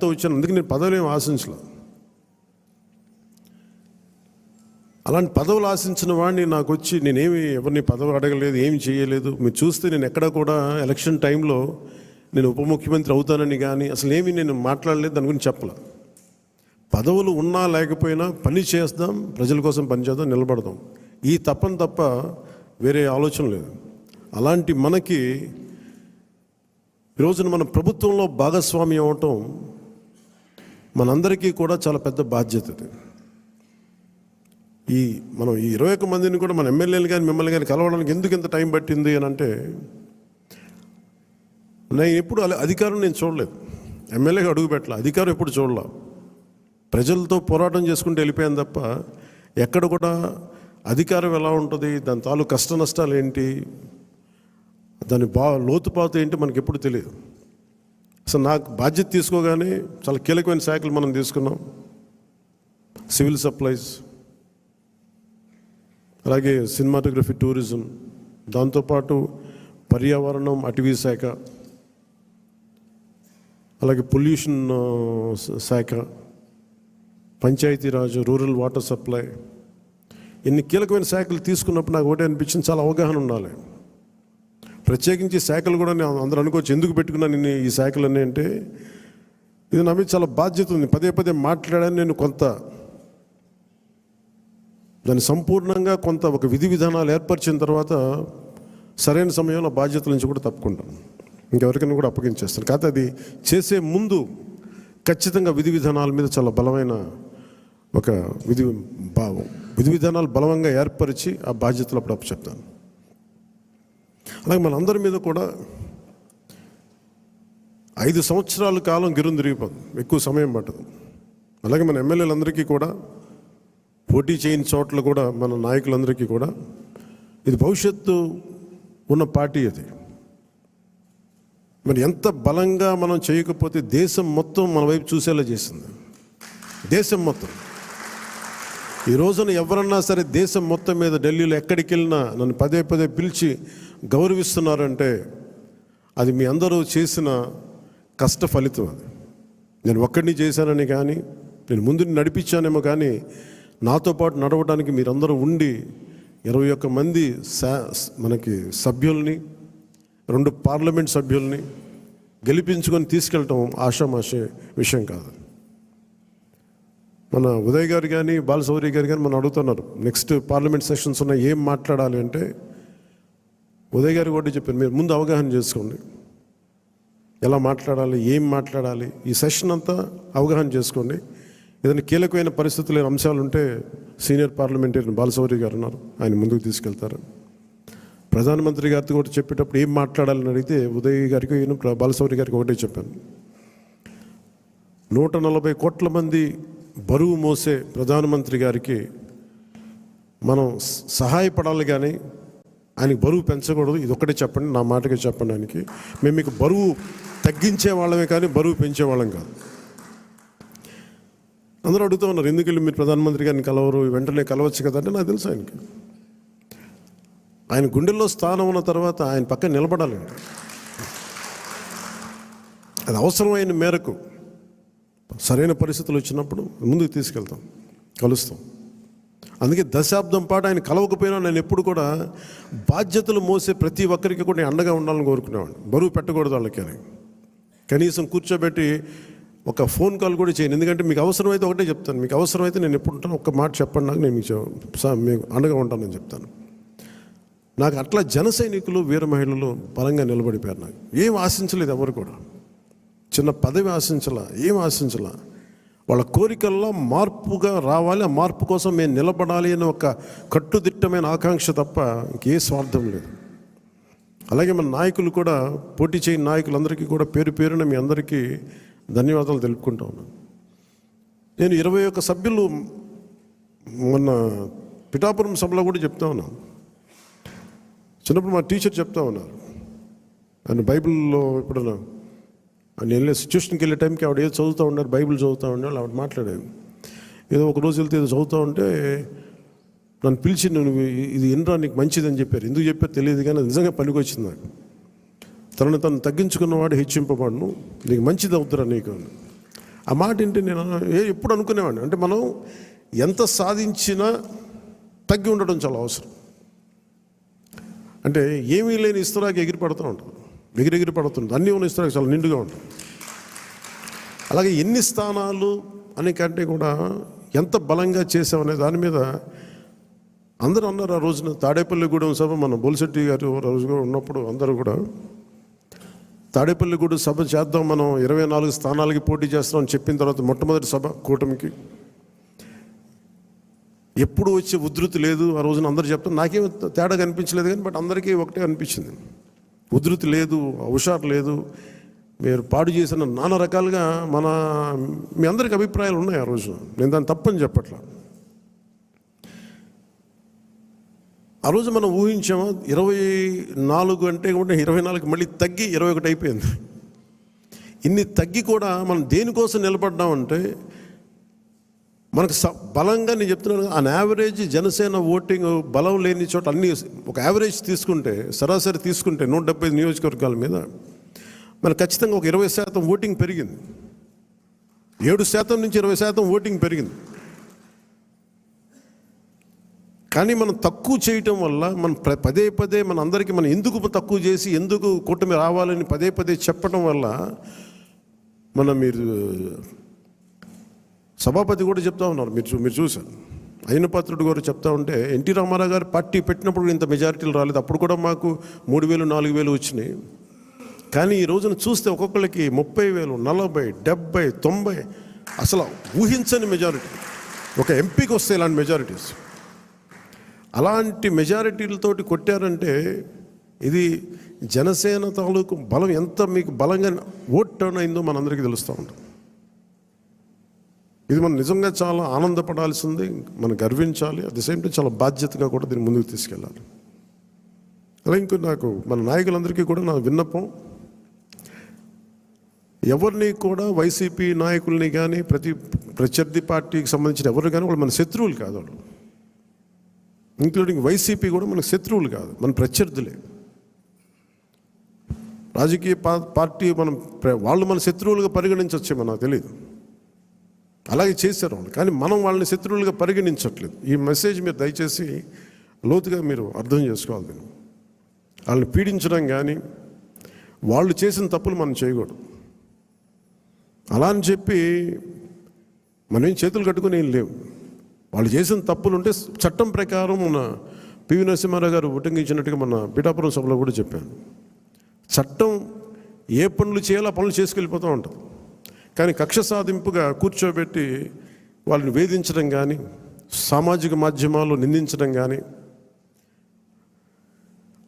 వచ్చాను అందుకే నేను పదవులు ఏమి ఆశించలే. అలాంటి పదవులు ఆశించిన వాడిని నాకు వచ్చి నేనేమి ఎవరిని పదవి అడగలేదు ఏమి చేయలేదు. మీరు చూస్తే నేను ఎక్కడ కూడా ఎలక్షన్ టైంలో నేను ఉప ముఖ్యమంత్రి అవుతానని కానీ అసలు ఏమి నేను మాట్లాడలేదు దాని గురించి చెప్పలే. పదవులు ఉన్నా లేకపోయినా పని చేస్తాం ప్రజల కోసం పని చేద్దాం నిలబడదాం. ఈ తప్పని తప్ప వేరే ఆలోచన లేదు. అలాంటి మనకి ఈరోజున మన ప్రభుత్వంలో భాగస్వామ్యం అవటం మనందరికీ కూడా చాలా పెద్ద బాధ్యత ఇది. ఈ మనం ఈ ఇరవై ఒక్క మందిని కూడా మన ఎమ్మెల్యేలు కానీ మిమ్మల్ని కానీ కలవడానికి ఎందుకు ఇంత టైం పట్టింది అని అంటే నేను ఎప్పుడు అలా అధికారం నేను చూడలేదు. ఎమ్మెల్యేగా అడుగు పెట్టలే అధికారం ఎప్పుడు చూడలే. ప్రజలతో పోరాటం చేసుకుంటూ వెళ్ళిపోయాను తప్ప ఎక్కడ కూడా అధికారం ఎలా ఉంటుంది దాని తాలూ కష్ట నష్టాలు ఏంటి దాని బా లోతుపాత ఏంటి మనకి ఎప్పుడు తెలియదు. సో నాకు బాధ్యత తీసుకోగానే చాలా కీలకమైన శాఖలు మనం తీసుకున్నాం. సివిల్ సప్లైస్ అలాగే సినిమాటోగ్రఫీ టూరిజం దాంతోపాటు పర్యావరణం అటవీ శాఖ అలాగే పొల్యూషన్ శాఖ పంచాయతీరాజ్ రూరల్ వాటర్ సప్లై. ఇన్ని కీలకమైన శాఖలు తీసుకున్నప్పుడు నాకు ఒకటే అనిపించింది చాలా అవగాహన ఉండాలి. ప్రత్యేకించి శాఖలు కూడా నేను అందరూ అనుకోవచ్చు ఎందుకు పెట్టుకున్నాను నేను ఈ శాఖలన్నీ అంటే ఇది నా మీద చాలా బాధ్యత ఉంది. పదే పదే మాట్లాడాను నేను కొంత. దాన్ని సంపూర్ణంగా కొంత ఒక విధి విధానాలు ఏర్పరిచిన తర్వాత సరైన సమయంలో బాధ్యతల నుంచి కూడా తప్పుకుంటాను. ఇంకెవరికైనా కూడా అప్పగించేస్తాను. కాకపోతే అది చేసే ముందు ఖచ్చితంగా విధి విధానాల మీద చాలా బలమైన ఒక విధి భావం విధి విధానాలు బలంగా ఏర్పరిచి ఆ బాధ్యతలు అప్పుడు చెప్తాను అలాగే మనందరి మీద కూడా ఐదు సంవత్సరాల కాలం గిరుం తిరిగిపోదు ఎక్కువ సమయం పట్టదు. అలాగే మన ఎమ్మెల్యేలందరికీ కూడా పోటీ చేయని చోట్ల కూడా మన నాయకులందరికీ కూడా ఇది భవిష్యత్తు ఉన్న పార్టీ అది. మరి ఎంత బలంగా మనం చేయకపోతే దేశం మొత్తం మన వైపు చూసేలా చేసింది దేశం మొత్తం. ఈ రోజున ఎవరన్నా సరే దేశం మొత్తం మీద ఢిల్లీలో ఎక్కడికి వెళ్ళినా నన్ను పదే పదే పిలిచి గౌరవిస్తున్నారంటే అది మీ అందరూ చేసిన కష్ట ఫలితం అది. నేను ఒక్కడిని చేశానని కానీ నేను ముందు నడిపించానేమో కానీ నాతో పాటు నడవడానికి మీరందరూ ఉండి ఇరవై ఒక్క మంది సా- మనకి సభ్యుల్ని రెండు పార్లమెంట్ సభ్యుల్ని గెలిపించుకొని తీసుకెళ్ళటం ఆషామాషే విషయం కాదు. మన ఉదయ్ గారు కానీ బాలసౌరి గారు కానీ మనం అడుగుతున్నారు. నెక్స్ట్ పార్లమెంట్ సెషన్స్ ఉన్నాయి ఏం మాట్లాడాలి అంటే ఉదయ్ గారు కూడా చెప్పారు మీరు ముందు అవగాహన చేసుకోండి. ఎలా మాట్లాడాలి ఏం మాట్లాడాలి ఈ సెషన్ అంతా అవగాహన చేసుకోండి. ఏదైనా కీలకమైన పరిస్థితులు అంశాలు ఉంటే సీనియర్ పార్లమెంటరీని బాలసౌరి గారు ఉన్నారు ఆయన ముందుకు తీసుకెళ్తారు. ప్రధానమంత్రి గారితో కూడా చెప్పేటప్పుడు ఏం మాట్లాడాలని అడిగితే ఉదయ్ గారికి ఈయన బాలసౌరి గారికి ఒకటే చెప్పాను. నూట నలభై కోట్ల మంది బరువు మోసే ప్రధానమంత్రి గారికి మనం సహాయపడాలి కానీ ఆయనకి బరువు పెంచకూడదు. ఇది ఒకటే చెప్పండి నా మాటగా చెప్పండి ఆయనకి. మేము మీకు బరువు తగ్గించే వాళ్ళమే కానీ బరువు పెంచే వాళ్ళం కాదు. అందరూ అడుగుతూ ఉన్నారు ఎందుకు వెళ్ళి మీరు ప్రధానమంత్రి గారిని కలవరు? వెంటనే కలవచ్చు కదా నాకు తెలుసు ఆయనకి. ఆయన గుండెల్లో స్థానం ఉన్న తర్వాత ఆయన పక్కన నిలబడాలండి. అది అవసరమైన మేరకు సరైన పరిస్థితులు వచ్చినప్పుడు ముందుకు తీసుకెళ్తాం కలుస్తాం. అందుకే దశాబ్దం పాటు ఆయన కలవకపోయినా నేను ఎప్పుడు కూడా బాధ్యతలు మోసే ప్రతి ఒక్కరికి కూడా నేను అండగా ఉండాలని కోరుకునేవాడిని. బరువు పెట్టకూడదు వాళ్ళకి అని కనీసం కూర్చోబెట్టి ఒక ఫోన్ కాల్ కూడా చేయను. ఎందుకంటే మీకు అవసరమైతే ఒకటే చెప్తాను. మీకు అవసరమైతే నేను ఎప్పుడు ఉంటాను ఒక్క మాట చెప్పండి నాకు నేను మీకు మీకు అండగా ఉంటానని చెప్తాను. నాకు అట్లా జన సైనికులు వీర మహిళలు బలంగా నిలబడిపోయారు నాకు. ఏం ఆశించలేదు ఎవరు కూడా. చిన్న పదవి ఆశించాల ఏం ఆశించాల? వాళ్ళ కోరికల్లో మార్పుగా రావాలి ఆ మార్పు కోసం మేము నిలబడాలి అనే ఒక కట్టుదిట్టమైన ఆకాంక్ష తప్ప ఇంకే స్వార్థం లేదు. అలాగే మన నాయకులు కూడా పోటీ చేయని నాయకులందరికీ కూడా పేరు పేరున మీ అందరికీ ధన్యవాదాలు తెలుపుకుంటా ఉన్నాను. నేను ఇరవై ఒక్క సభ్యులు మొన్న పిఠాపురం సభలో కూడా చెప్తా ఉన్నాను. చిన్నప్పుడు మా టీచర్ చెప్తా ఉన్నారు. ఆయన బైబిల్లో ఎప్పుడన్నా నేను వెళ్ళే సిచ్యువేషన్కి వెళ్ళే టైంకి ఆవిడ ఏదో చదువుతూ ఉన్నారు బైబిల్ చదువుతూ ఉన్నారు ఆవిడ మాట్లాడేది. ఏదో ఒక రోజు వెళ్తే ఏదో చదువుతూ ఉంటే నన్ను పిలిచి నువ్వు ఇది ఎన్రా నీకు మంచిదని చెప్పారు. ఎందుకు చెప్పారు తెలియదు కానీ అది నిజంగా పనికి వచ్చింది నాకు. తనను తను తగ్గించుకున్నవాడు హెచ్చింపబడును నీకు మంచిది అవుతురా నీకు అని. ఆ మాట ఏంటి నేను ఏ ఎప్పుడు అనుకునేవాడిని? అంటే మనం ఎంత సాధించినా తగ్గి ఉండడం చాలా అవసరం. అంటే ఏమీ లేని ఇస్తరాకి ఎగిరిపడుతూ ఉంటుంది ఎగిరెగిరి పడుతుంది. అన్నీ ఉన్న ఇస్తారు చాలా నిండుగా ఉంటుంది అలాగే ఎన్ని స్థానాలు అనే కంటే కూడా ఎంత బలంగా చేసామనే దాని మీద అందరూ అన్నారు ఆ రోజున తాడేపల్లిగూడెం సభ మన బొలిశెట్టి గారు రోజు కూడా ఉన్నప్పుడు అందరూ కూడా తాడేపల్లిగూడెం సభ చేద్దాం మనం ఇరవై నాలుగు స్థానాలకి పోటీ చేస్తాం అని చెప్పిన తర్వాత మొట్టమొదటి సభ కూటమికి. ఎప్పుడు వచ్చే ఉధృతి లేదు. ఆ రోజున అందరూ చెప్తారు నాకేం తేడా కనిపించలేదు కానీ బట్ అందరికీ ఒకటే అనిపించింది. ఉధృతి లేదు హుషారు లేదు. మీరు పాడు చేసిన నానా రకాలుగా మన మీ అందరికి అభిప్రాయాలు ఉన్నాయి ఆ రోజు. నేను దాన్ని తప్పని చెప్పట్లా. ఆ రోజు మనం ఊహించాము? ఇరవై నాలుగు అంటే కూడా ఇరవై నాలుగు మళ్ళీ తగ్గి ఇరవై ఒకటి అయిపోయింది. ఇన్ని తగ్గి కూడా మనం దేనికోసం నిలబడ్డామంటే మనకు స బలంగా నేను చెప్తున్నాను అన్ యావరేజ్ జనసేన ఓటింగ్ బలం లేని చోట అన్ని ఒక యావరేజ్ తీసుకుంటే సరాసరి తీసుకుంటే నూట డెబ్బై నియోజకవర్గాల మీద మనకు ఖచ్చితంగా ఒక ఇరవై శాతం ఓటింగ్ పెరిగింది. ఏడు శాతం నుంచి ఇరవై శాతం ఓటింగ్ పెరిగింది. కానీ మనం తక్కువ చేయటం వల్ల మనం ప్ర- పదే పదే మన అందరికీ మనం ఎందుకు తక్కువ చేసి ఎందుకు కూటమి రావాలని పదే పదే చెప్పడం వల్ల మన మీరు సభాపతి కూడా చెప్తా ఉన్నారు. మీరు చూ- మీరు చూశారు. అయినపాత్రుడు గారు చెప్తా ఉంటే ఎన్టీ రామారావు గారు పార్టీ పెట్టినప్పుడు ఇంత మెజారిటీలు రాలేదు. అప్పుడు కూడా మాకు మూడు వేలు నాలుగు వేలు వచ్చినాయి. కానీ ఈ రోజున చూస్తే ఒక్కొక్కరికి ముప్పై వేలు నలభై డెబ్బై తొంభై అసలు ఊహించని మెజారిటీ. ఒక ఎంపీకి వస్తే ఇలాంటి మెజారిటీస్. అలాంటి మెజారిటీలతోటి కొట్టారంటే ఇది జనసేన తాలూకు బలం ఎంత మీకు బలంగా ఓట్ టర్న్ అయిందో మనందరికీ తెలుస్తూ ఉంటుంది. ఇది మనం నిజంగా చాలా ఆనందపడాల్సింది మనం గర్వించాలి అట్ ద సేమ్ టైం చాలా బాధ్యతగా కూడా దీన్ని ముందుకు తీసుకెళ్ళాలి. అలా ఇంకో నాకు మన నాయకులందరికీ కూడా నా విన్నపం ఎవరిని కూడా వైసీపీ నాయకుల్ని కానీ ప్రతి ప్రత్యర్థి పార్టీకి సంబంధించిన ఎవరు కానీ వాళ్ళు మన శత్రువులు కాదు వాళ్ళు. ఇంక్లూడింగ్ వైసీపీ కూడా మనకు శత్రువులు కాదు మన ప్రత్యర్థులే. రాజకీయ పార్టీ మనం ప్ర- వాళ్ళు మన శత్రువులుగా పరిగణించవచ్చేమో నాకు తెలియదు అలాగే చేశారు వాళ్ళు. కానీ మనం వాళ్ళని శత్రువులుగా పరిగణించట్లేదు. ఈ మెసేజ్ మీరు దయచేసి లోతుగా మీరు అర్థం చేసుకోవాలి దీన్ని వాళ్ళని పీడించడం కానీ వాళ్ళు చేసిన తప్పులు మనం చేయకూడదు. అలా అని చెప్పి మనం ఏం చేతులు కట్టుకుని ఏం లేవు. వాళ్ళు చేసిన తప్పులు ఉంటే చట్టం ప్రకారం మన పివి నరసింహారావు గారు ఉటంకించినట్టుగా మన పీఠాపురం సభలో కూడా చెప్పాను చట్టం ఏ పనులు చేయాలో ఆ పనులు చేసుకెళ్ళిపోతూ ఉంటుంది. కానీ కక్ష సాధింపుగా కూర్చోబెట్టి వాళ్ళని వేధించడం కానీ సామాజిక మాధ్యమాల్లో నిందించడం కానీ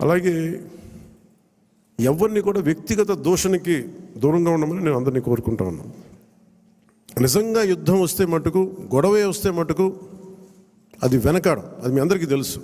అలాగే ఎవరిని కూడా వ్యక్తిగత దోషణకి దూరంగా ఉండమని నేను అందరినీ కోరుకుంటా ఉన్నాను. నిజంగా యుద్ధం వస్తే మటుకు గొడవే వస్తే మటుకు అది వెనకాడం అది మీ అందరికీ తెలుసు.